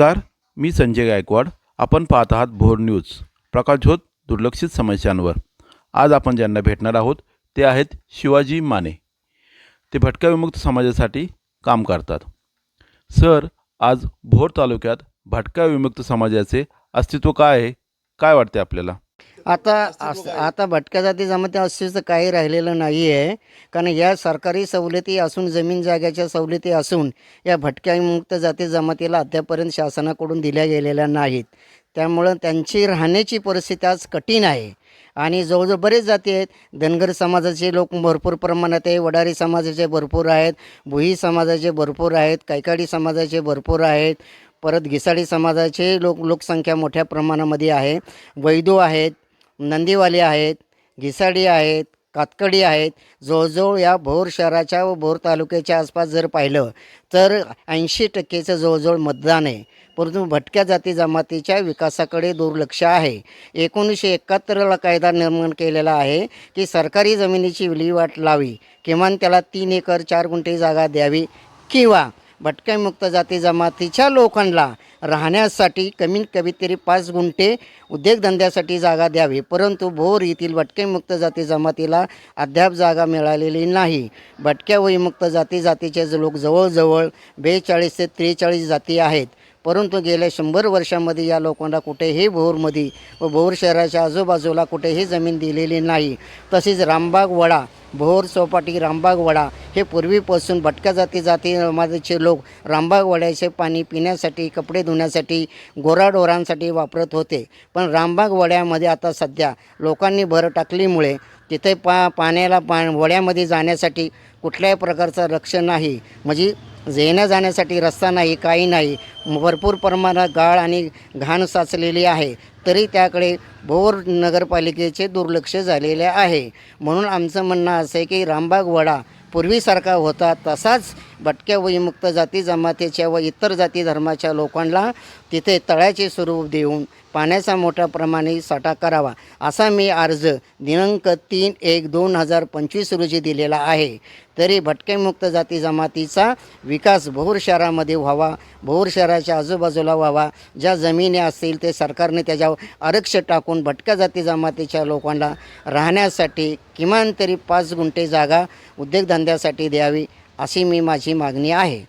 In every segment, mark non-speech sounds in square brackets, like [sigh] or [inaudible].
नमस्कार मी संजय गायकवाड. आपण पाहत आहात भोर न्यूज. प्रकाशझोत दुर्लक्षित समस्यांवर. आज आपण ज्यांना भेटणार आहोत ते आहेत शिवाजी माने. ते भटक्या विमुक्त समाजासाठी काम करतात. सर आज भोर तालुक्यात भटक्या विमुक्त समाजाचे अस्तित्व काय आहे? काय वाटते आपल्याला? आता अस- आता भटक्या जाती जमाती अस्तित्व काही राहिलेलं नाही आहे कारण या सरकारी सवलती असून जमीन जाग्याच्या सवलती असून या भटक्या मुक्त जाती जमातीला अद्यापर्यंत शासनाकडून दिल्या गेलेल्या नाहीत. त्यामुळं त्यांची राहण्याची परिस्थिती आज कठीण आहे. आणि जवळजवळ बरेच जाती आहेत. धनगर समाजाचे लोक भरपूर प्रमाणात आहे. वडारी समाजाचे भरपूर आहेत. भुई समाजाचे भरपूर आहेत. कैकाडी समाजाचे भरपूर आहेत. परत घिसाडी समाजाचे लोक लोकसंख्या मोठ्या प्रमाणामध्ये आहे. वैदो आहेत. नंदीवाली आहेत घिसाडी आहेत कातकडी आहेत. जवळजवळ या भोर शहराच्या व भोर तालुक्याच्या आसपास जर पाहिलं तर ऐंशी टक्केचं जवळजवळ मतदान आहे. परंतु भटक्या जाती जमातीच्या विकासाकडे दुर्लक्ष आहे. एकोणीसशे एकाहत्तरला कायदा निर्माण केलेला आहे की सरकारी जमिनीची विल्हेवाट लावी किमान त्याला तीन एकर चार गुंठे जागा द्यावी किंवा भटक्यामुक्त जाती जमातीच्या लोकांना राहण्यासाठी कमीत कमी तरी पाच गुंठे उद्योगधंद्यासाठी जागा द्यावी. परंतु भोर येथील भटक्यामुक्त जाती जमातीला अद्याप जागा मिळालेली नाही. भटक्या वयमुक्त जाती जातीचे लोक जवळजवळ बेचाळीस ते त्रेचाळीस जाती आहेत. परंतु गेल्या शंभर वर्षामध्ये या लोकांना कुठेही भोरमध्ये व भोर शहराच्या आजूबाजूला कुठेही जमीन दिलेली नाही. तसेच रामबाग वडा भोर चौपाटी रामबाग वडा हे पूर्वीपासून भटक्या जाती जाती समाजाचे लोक रामबाग वड्याचे पाणी पिण्यासाठी कपडे धुण्यासाठी गोराडोरांसाठी वापरत होते. पण रामबाग वड्यामध्ये आता सध्या लोकांनी भर टाकलीमुळे तिथे पा पाण्याला पा वड्यामध्ये जाण्यासाठी कुठल्याही प्रकारचं रक्षण नाही. म्हणजे येण्या जाण्यासाठी रस्ता नाही काही नाही. भरपूर प्रमाणात गाळ आणि घाण साचलेली आहे. तरी त्याकडे भोर नगरपालिकेचे दुर्लक्ष झालेले आहे. म्हणून आमचं म्हणणं असं आहे की रामबाग वडा पूर्वीसारखा होता तसाच भटक्या वयमुक्त जाती जमातीच्या व इतर जाती धर्माच्या लोकांना तिथे तळ्याचे स्वरूप देऊन पाण्याचा मोठ्या प्रमाणे साठा करावा असा मी अर्ज दिनांक तीन एक दोन हजार पंचवीस रोजी दिलेला आहे. तरी भटकेमुक्त जाती जमातीचा विकास भोर शहरामध्ये व्हावा भोर शहराच्या आजूबाजूला व्हावा. ज्या जमिनी असतील ते सरकारने त्याच्यावर आरक्ष टाकून भटक्या जाती जमातीच्या लोकांना राहण्यासाठी किमान तरी पाच गुंठे जागा उद्योगधंद्यासाठी द्यावी अशी मी माझी मागणी आहे.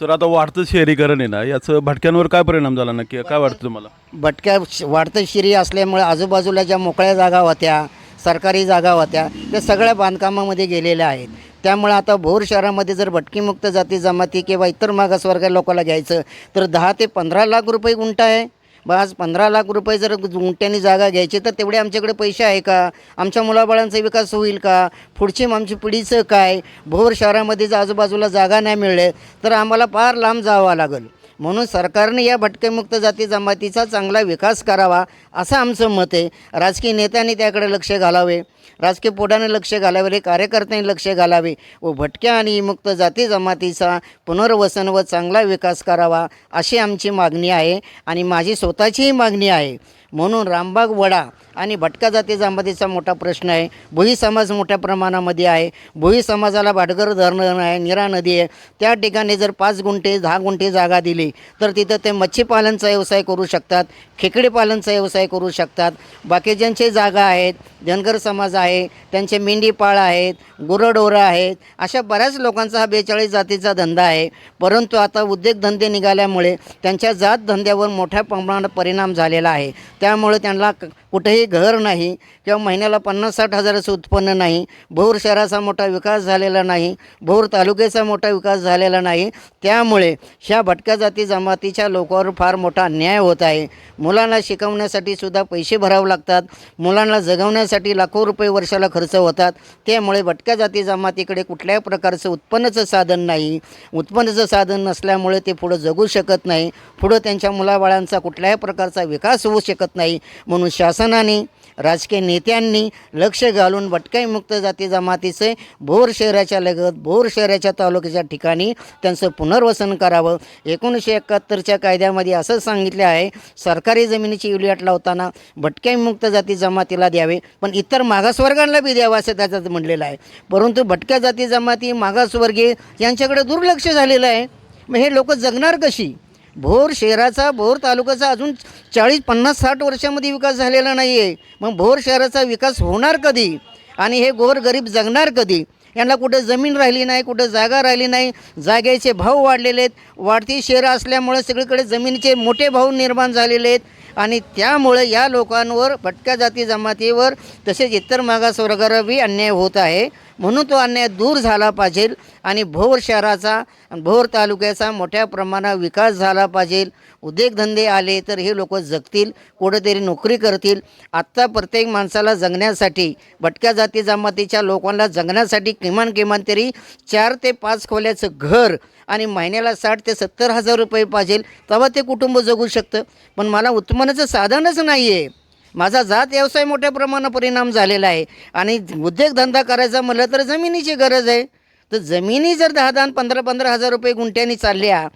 सर आता वाढतं शहरीकरण आहे ना याचं भटक्यांवर काय परिणाम झाला नक्की? काय वाटतं तुम्हाला? भटक्या श- वाढतं शिरी असल्यामुळे आजूबाजूला ज्या मोकळ्या जागा होत्या सरकारी जागा होत्या त्या सगळ्या बांधकामामध्ये गेलेल्या आहेत. त्यामुळे आता भोर शहरामध्ये जर भटकीमुक्त जाती जमाती किंवा इतर मागासवर्गीय लोकांना घ्यायचं तर दहा ते पंधरा लाख रुपये गुंठा आहे. बा आज पंधरा लाख रुपये जर गुंट्याने जागा घ्यायची तर तेवढे आमच्याकडे पैसे आहे का? आमच्या मुलाबाळांचा विकास होईल का? पुढची आमची पिढीचं काय? भोर शहरामध्ये जर आजूबाजूला जागा नाही मिळले तर आम्हाला फार लांब जावं लागेल. म्हणून सरकारने या भटकेमुक्त जाती जमातीचा चांगला विकास करावा असं आमचं मत आहे. राजकीय नेत्यांनी त्याकडे लक्ष घालावे. राजकीय पोटाने लक्ष घालावे कार्यकर्त्यांनी लक्ष घालावे. व भटक्या आणि मुक्त जाती जमातीचा पुनर्वसन व चांगला विकास करावा अशी आमची मागणी आहे. आणि माझी स्वतःचीही मागणी आहे. म्हणून रामबाग वडा आणि भटका जाती जमातीचा मोठा प्रश्न आहे. भुई समाज मोठ्या प्रमाणामध्ये आहे. भुई समाजाला भाटगर धरण आहे निरा नदी आहे. त्या ठिकाणी जर पाच गुंठे दहा गुंठे जागा दिली तर तिथं ते मच्छीपालनचा व्यवसाय करू शकतात खेकडीपालनचा व्यवसाय करू शकतात. बाकीच्यांचे जागा आहेत धनगर समाज आहे त्यांचे मेंढीपाळ आहेत गुरंढोरं आहेत अशा बऱ्याच लोकांचा हा बेचाळीस जातीचा धंदा आहे. परंतु आता उद्योगधंदे निघाल्यामुळे त्यांच्या जात धंद्यावर मोठ्या प्रमाणात परिणाम झालेला आहे. त्यामुळे त्यांना क- कुठेही घर नाही किंवा महिन्याला पन्नास साठ हजाराचं उत्पन्न नाही भोर शहराचा मोठा विकास झालेला नाही भोर तालुक्याचा मोठा विकास झालेला नाही त्यामुळे ह्या भटक्या जाती जमातीच्या लोकांवर फार मोठा अन्याय होत आहे. मुलांना शिकवण्यासाठी सुद्धा पैसे भरावे लागतात मुलांना जगवण्यासाठी लाखो रुपये वर्षाला खर्च होतात त्यामुळे भटक्या जाती जमातीकडे कुठल्याही प्रकारचं उत्पन्नाचं साधन नाही. उत्पन्नाचं साधन नसल्यामुळे ते पुढं जगू शकत नाही पुढं त्यांच्या मुलाबाळांचा कुठल्याही प्रकारचा विकास होऊ शकत नाही म्हणून शासन शासनाने राजकीय नेत्यांनी लक्ष घालून भटकाईमुक्त जाती जमातीचे भोर शहराच्या लगत भोर शहराच्या तालुक्याच्या ठिकाणी त्यांचं पुनर्वसन करावं. एकोणीसशे एकाहत्तरच्या कायद्यामध्ये असं सांगितले आहे सरकारी जमिनीची विल्हेवाट लावताना भटक्यामुक्त जाती जमातीला द्यावे पण इतर मागासवर्गांना बी द्यावं असं त्याच्यात म्हणलेलं आहे. परंतु भटक्या जाती जमाती मागासवर्गीय यांच्याकडे दुर्लक्ष झालेलं आहे. मग हे लोक जगणार कशी? भोर शहराचा भोर तालुक्याचा अजून चाळीस पन्नास साठ वर्षामध्ये विकास झालेला नाही आहे मग भोर शहराचा विकास होणार कधी? आणि हे गोर गरीब जगणार कधी? यांना कुठं जमीन राहिली नाही कुठं जागा राहिली नाही जागेचे भाव वाढलेले आहेत. वाढती शहरं असल्यामुळे सगळीकडे जमिनीचे मोठे भाव निर्माण झालेले आहेत. आणि त्यामुळे या लोकांवर भटक्या जाती जमातीवर तसेच इतर मागासवर्गावरही अन्याय होत आहे. म्हणून तो अन्याय दूर झाला पाहिजे आणि भोर शहराचा भोर तालुक्याचा मोठ्या प्रमाणात विकास झाला पाहिजे. उद्योगधंदे आले तर हे लोक जगतील कुठेतरी नोकरी करतील. आत्ता प्रत्येक माणसाला जगण्यासाठी भटक्या जाती जमातीच्या लोकांना जगण्यासाठी किमान किमान तरी चार ते पाच खोल्याचं घर आणि महिन्याला साठ ते सत्तर हजार रुपये पाहिजे. तेव्हा ते कुटुंब जगू शकतं. पण मला उत्पन्नाचं साधनच नाही आहे माझा जात व्यवसाय मोठ्या प्रमाणात परिणाम झालेला आहे. आणि उद्योगधंदा करायचा म्हटलं तर जमिनीची गरज आहे. तर जमिनी जर दहा दहा पंधरा पंधरा हजार रुपये गुंठ्यानी चालल्या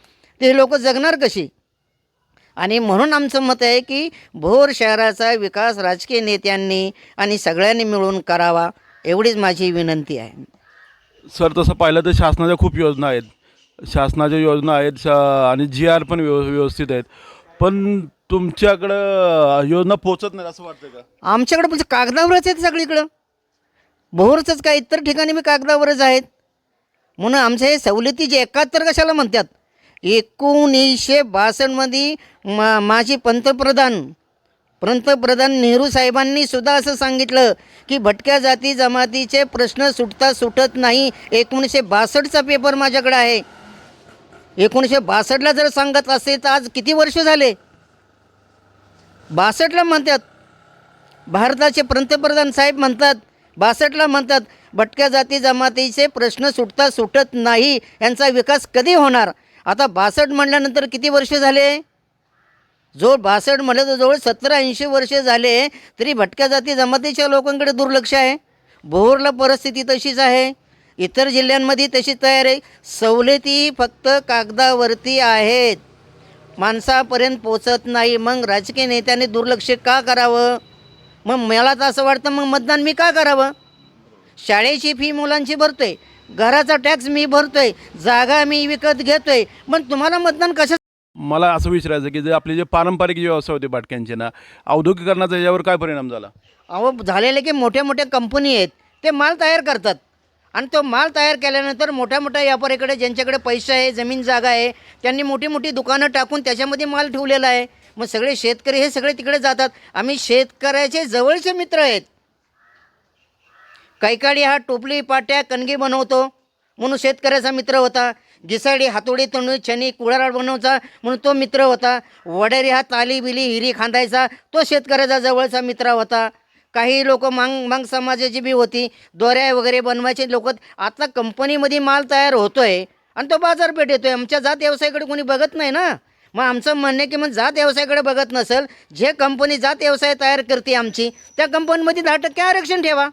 तर हे लोक जगणार कशी? आणि म्हणून आमचं मत आहे की भोर शहराचा विकास राजकीय नेत्यांनी आणि सगळ्यांनी मिळून करावा एवढीच माझी विनंती आहे. सर तसं पाहिलं तर शासनाच्या खूप योजना आहेत. शासनाच्या योजना आहेत शा आणि जी आर पण व्यव व्यवस्थित आहेत. पण तुमच्याकडं योजना पोचत नाही असं वाटतं का? आमच्याकडं म्हणजे कागदावरच आहेत सगळीकडं. भोरचंच काय इतर ठिकाणी मी कागदावरच आहेत. म्हणून आमच्या हे सवलती जे एकाहत्तर कशाला म्हणतात? एकोणीसशे बासष्टमध्ये मा माझी पंतप्रधान पंतप्रधान नेहरू साहेबांनी सुद्धा असं सांगितलं की भटक्या जाती जमातीचे प्रश्न सुटता सुटत नाही. एकोणीसशे बासष्टचा पेपर माझ्याकडे आहे. एकोणीसशे बासष्टला जर सांगत असेल तर आज किती वर्ष झाले? बासष्टला म्हणतात. भारताचे पंतप्रधान साहेब म्हणतात बासष्टला म्हणतात भटक्या जाती जमातीचे प्रश्न सुटता सुटत नाही यांचा विकास कधी होणार? आता बासष्ट म्हटल्यानंतर किती वर्ष झाले? जो बासष्ट म्हटलं तर जवळ सत्तर ऐंशी वर्षे झाले तरी भटक्या जाती जमातीच्या लोकांकडे दुर्लक्ष आहे. भोरला परिस्थिती तशीच आहे. इतर जिल्ह्यांमध्ये तशी तयार आहे सवलती फक्त कागदावरती आहेत. माणसापर्यंत पोचत नाही. मग राजकीय नेत्यांनी दुर्लक्ष का करावं? मग मला तर असं वाटतं मग मतदान मी का करावं? शाळेची फी मुलांची भरतोय घराचा टॅक्स मी भरतोय जागा मी विकत घेतोय. पण तुम्हाला मतदान कशा मला असं विचारायचं की जे आपले जे पारंपरिक व्यवसाय होते भाटक्यांचे ना औद्योगिकरणाचा याच्यावर काय परिणाम झाला? अहो झालेले की मोठ्या मोठ्या कंपनी आहेत ते माल तयार करतात. आणि तो माल तयार केल्यानंतर मोठ्या मोठ्या व्यापाऱ्याकडे ज्यांच्याकडे पैसा आहे जमीन जागा आहे त्यांनी मोठी मोठी दुकानं टाकून त्याच्यामध्ये माल ठेवलेला आहे. मग सगळे शेतकरी हे सगळे तिकडे जातात. आम्ही शेतकऱ्याचे जवळचे मित्र आहेत. कैकाडी हा टोपली पाट्या कणगी बनवतो. म्हणून शेतकऱ्याचा मित्र होता. घिसाडी हातोडी तणू छनी कुळाराड बनवचा म्हणून तो मित्र होता. वडेरी हा ताली बिली हिरी खांदायचा. तो शेतकऱ्याचा जवळचा मित्र होता. काही लोक मांग मांग समाजाची बी होती. दोऱ्या वगैरे बनवायचे. लोक आता कंपनीमध्ये माल तयार होतोय आणि तो बाजारपेठ येतोय. आमच्या जात व्यवसायाकडे कोणी बघत नाही ना. मग आमचं म्हणणं आहे की मग जात व्यवसायाकडे बघत नसेल जे कंपनी जात व्यवसाय तयार करते आमची त्या कंपनीमध्ये दहा टक्के आरक्षण ठेवा.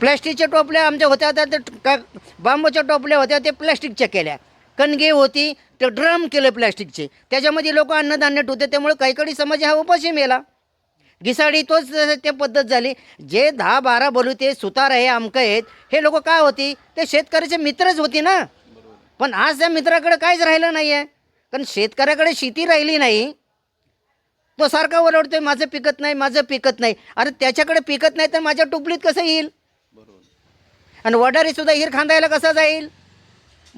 प्लॅस्टिकच्या टोपल्या आमच्या होत्या त्या बांबूच्या टोपल्या होत्या ते प्लॅस्टिकच्या केल्या. कणगे होती ते ड्रम केलं प्लॅस्टिकचे. त्याच्यामध्ये लोक अन्नधान्य ठेवते त्यामुळे काही काही समाज हा उपाशी मेला. घिसाडी तोच ते पद्धत झाली. जे दहा बारा बोलू ते सुतार आहे अमकं आहेत हे लोक काय होती? ते शेतकऱ्याचे मित्रच होती ना. पण आज त्या मित्राकडे काहीच राहिलं नाही आहे कारण शेतकऱ्याकडे शेती राहिली नाही. तो सारखा ओरडतोय माझं पिकत नाही माझं पिकत नाही. अरे त्याच्याकडे पिकत नाही तर माझ्या टुपलीत कसं येईल? आणि वडारी सुद्धा हिर खांदायला कसा जाईल?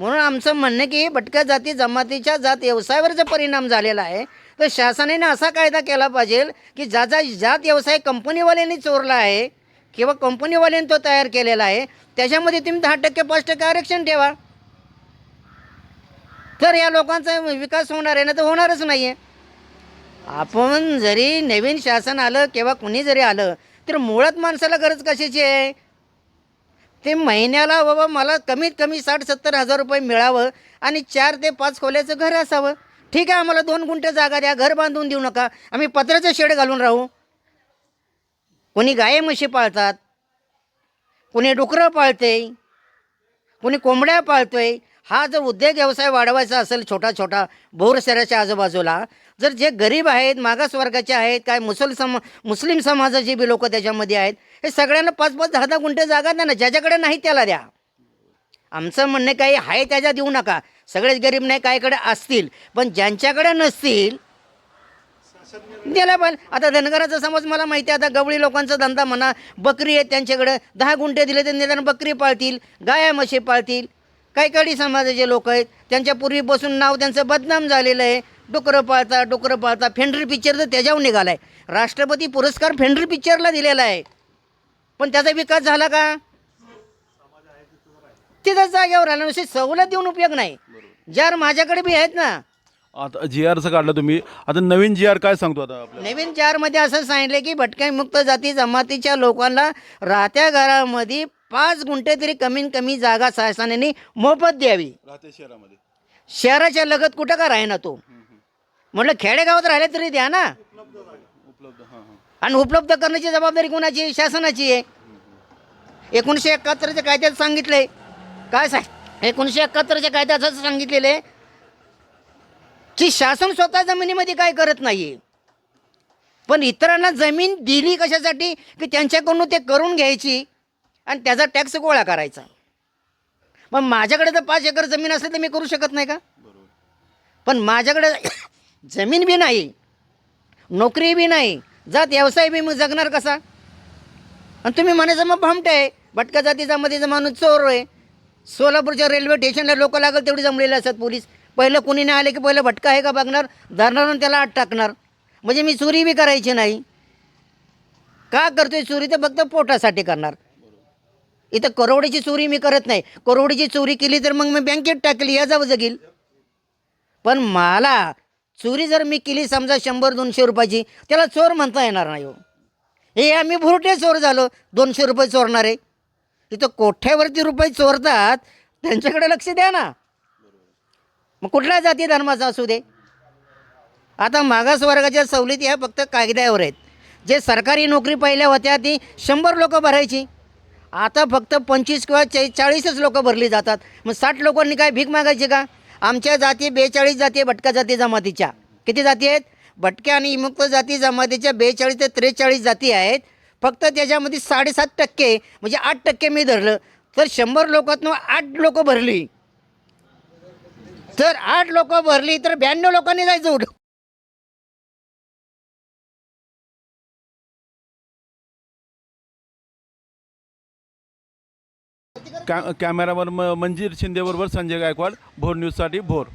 म्हणून आमचं म्हणणं की भटक्या जाती जमातीच्या जात व्यवसायावर जर परिणाम झालेला आहे तर शासनाने असा कायदा केला पाहिजे की ज्याचा जात व्यवसाय कंपनीवाल्यांनी चोरला आहे किंवा कंपनीवाल्यांनी तो तयार केलेला आहे त्याच्यामध्ये तुम्ही दहा टक्के पाच टक्के आरक्षण ठेवा. तर या लोकांचा विकास होणार आहे ना तर होणारच नाही आहे आपण जरी नवीन शासन आलं किंवा कुणी जरी आलं तर मुळात माणसाला गरज कशाची आहे? ते महिन्याला बाबा मला कमीत कमी साठ सत्तर हजार रुपये मिळावं आणि चार ते पाच खोल्याचं घर असावं. ठीक आहे आम्हाला दोन गुंठे जागा द्या घर बांधून देऊ नका. आम्ही पत्र्याचं शेड घालून राहू. कोणी गाये म्हशी पाळतात कोणी डुकरं पाळते कोणी कोंबड्या पाळतोय हा जर उद्योग व्यवसाय वाढवायचा असेल छोटा छोटा भोर शहराच्या आजूबाजूला जर जे गरीब आहेत मागासवर्गाचे आहेत काय मुसल सम मुस्लिम समाजाचे बी लोक त्याच्यामध्ये आहेत हे सगळ्यांना पाच पाच दहा दहा गुंठे जागा द्या ना ज्याच्याकडे नाही त्याला द्या. आमचं म्हणणं काही आहे त्याच्या देऊ नका. सगळेच गरीब नाही काहीकडे असतील पण ज्यांच्याकडे नसतील दिला पण. आता धनगराचा समज मला माहिती आहे आता गवळी लोकांचा धंदा म्हणा बकरी आहेत त्यांच्याकडं दहा गुंठे दिले तर निदान बकरी पाळतील गाया म्हशी पाळतील. काही कडी समाजाचे लोक आहेत. त्यांच्या पूर्वीपासून नाव त्यांचं बदनाम झालेलं आहे. डुकरं पाळता डुकरं पाळता फेंड्री पिक्चर तर त्याच्यावर निघाला आहे राष्ट्रपती पुरस्कार फेंड्री पिक्चरला दिलेला आहे. पण त्याचा विकास झाला का? तिथं जागेवर आलं नुसती. सवलत देऊन उपयोग नाही. ज्यार माझ्याकडे बी आहेत ना. आता जी आरचं काढलं तुम्ही. आता नवीन जी आर काय सांगतो आता आपल्याला? नवीन चारमध्ये असं सांगितलं की भटक्या मुक्त जाती जमातीच्या लोकांना राहत्या घरामध्ये पाच गुंठे तरी कमीत कमी जागा शासनाने मोफत द्यावी. राहते शहरामध्ये. शहराच्या लगत कुठं का राहीना तो? म्हटलं खेडेगावात राहिले तरी द्या ना. उपलब्ध हां हां. आणि उपलब्ध करण्याची जबाबदारी कोणाची? शासनाची आहे. एकोणीसशे एकाहत्तरच्या कायद्यात सांगितलंय काय सांग एकोणीसशे एकाहत्तरच्या कायद्यात असं सांगितलेलं आहे की शासन स्वतः जमिनीमध्ये काय करत नाही पण इतरांना जमीन दिली कशासाठी? की त्यांच्याकडून ते करून घ्यायची? आणि त्याचा टॅक्स गोळा करायचा. मग माझ्याकडे तर पाच एकर जमीन असली तर मी करू शकत नाही का? पण माझ्याकडे [coughs] जमीन बी नाही नोकरी बी नाही जात व्यवसाय बी मग जगणार कसा? आणि तुम्ही म्हणायचं मग भामटे आहे. भटका जातीचा मध्येचा माणूस चोर आहे. सोलापूरच्या रेल्वे स्टेशनला लोक लागल तेवढी जमलेले असतात पोलीस. पहिलं कुणी नाही आले की पहिलं भटका आहे का बघणार? धरणार आणि त्याला आत टाकणार. म्हणजे मी चोरी बी करायची नाही. का करतोय चोरी? तर फक्त पोटासाठी करणार. इथं करोडीची चोरी मी करत नाही. करोडीची चोरी केली तर मग मी बँकेत टाकली या जावं जगील. पण मला चोरी जर मी केली समजा शंभर दोनशे रुपयाची त्याला चोर म्हणता येणार नाही हो. हे आम्ही भुरटे चोर झालो दोनशे रुपये चोरणारे इथं कोठ्यावरती रुपये चोरतात त्यांच्याकडे लक्ष द्या ना. मग कुठल्या जाती धर्माचा असू दे. आता मागास वर्गाच्या सवलती ह्या फक्त कायद्यावर आहेत. जे सरकारी नोकरी पहिल्या होत्या ती शंभर लोकं भरायची. आता फक्त पंचवीस किंवा चे चाळीसच लोकं भरली जातात. मग साठ लोकांनी काय भीक मागायची का? आमच्या जाती बेचाळीस जाती आहे भटक्या जाती जमातीच्या. किती जाती आहेत? भटक्या आणि विमुक्त जाती जमातीच्या बेचाळीस ते त्रेचाळीस जाती आहेत. फक्त त्याच्यामध्ये साडेसात टक्के म्हणजे आठ टक्के मी धरलं तर शंभर लोकातनं आठ लोकं भरली. तर आठ लोकं भरली तर ब्याण्णव लोकांनी जायचं उठ कॅ कॅमेरावर म मंजीर शिंदेबरोबर संजय गायकवाड भोर न्यूजसाठी भोर.